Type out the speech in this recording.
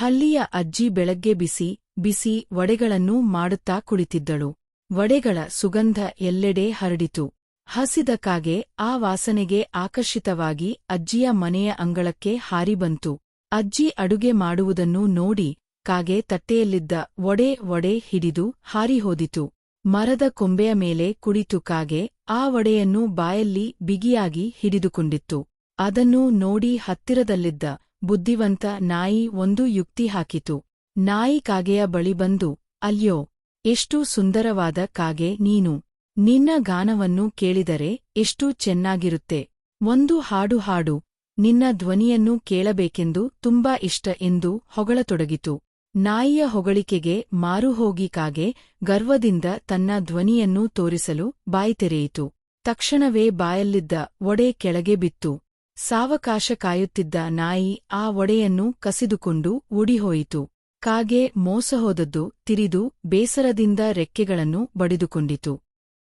ಹಳ್ಳಿಯ ಅಜ್ಜಿ ಬೆಳಗ್ಗೆ ಬಿಸಿ ಬಿಸಿ ವಡೆಗಳನ್ನೂ ಮಾಡುತ್ತಾ ಕುಳಿತಿದ್ದಳು. ವಡೆಗಳ ಸುಗಂಧ ಎಲ್ಲೆಡೆ ಹರಡಿತು. ಹಸಿದ ಕಾಗೆ ಆ ವಾಸನೆಗೆ ಆಕರ್ಷಿತವಾಗಿ ಅಜ್ಜಿಯ ಮನೆಯ ಅಂಗಳಕ್ಕೆ ಹಾರಿಬಂತು ಅಜ್ಜಿ ಅಡುಗೆ ಮಾಡುವುದನ್ನು ನೋಡಿ ಕಾಗೆ ತಟ್ಟೆಯಲ್ಲಿದ್ದ ಒಡೆ ಒಡೆ ಹಿಡಿದು ಹಾರಿಹೋದಿತು ಮರದ ಕೊಂಬೆಯ ಮೇಲೆ ಕುಳಿತು ಕಾಗೆ ಆ ಒಡೆಯನ್ನು ಬಾಯಲ್ಲಿ ಬಿಗಿಯಾಗಿ ಹಿಡಿದುಕೊಂಡಿತ್ತು. ಅದನ್ನು ನೋಡಿ ಹತ್ತಿರದಲ್ಲಿದ್ದ ಬುದ್ಧಿವಂತ ನಾಯಿ ಒಂದು ಯುಕ್ತಿ ಹಾಕಿತು. ನಾಯಿ ಕಾಗೆಯ ಬಳಿ ಬಂದು ಅಲ್ಯೋ ಎಷ್ಟು ಸುಂದರವಾದ ಕಾಗೆ ನೀನು. ನಿನ್ನ ಗಾನವನ್ನು ಕೇಳಿದರೆ ಎಷ್ಟು ಚೆನ್ನಾಗಿರುತ್ತೆ. ಒಂದು ಹಾಡು ಹಾಡು. ನಿನ್ನ ಧ್ವನಿಯನ್ನು ಕೇಳಬೇಕೆಂದು ತುಂಬಾ ಇಷ್ಟ ಎಂದು ಹೊಗಳತೊಡಗಿತು. ನಾಯಿಯ ಹೊಗಳಿಕೆಗೆ ಮಾರುಹೋಗಿ ಕಾಗೆ ಗರ್ವದಿಂದ ತನ್ನ ಧ್ವನಿಯನ್ನು ತೋರಿಸಲು ಬಾಯಿ ತೆರೆಯಿತು ತಕ್ಷಣವೇ ಬಾಯಲ್ಲಿದ್ದ ಒಡೆ ಕೆಳಗೆ ಬಿತ್ತು. ಸಾವಕಾಶ ಕಾಯುತ್ತಿದ್ದ ನಾಯಿ ಆ ಒಡೆಯನ್ನು ಕಸಿದುಕೊಂಡು ಓಡಿಹೋಯಿತು ಕಾಗೆ ಮೋಸಹೋದದ್ದು ತಿರಿದು ಬೇಸರದಿಂದ ರೆಕ್ಕೆಗಳನ್ನು ಬಡಿದುಕೊಂಡಿತು.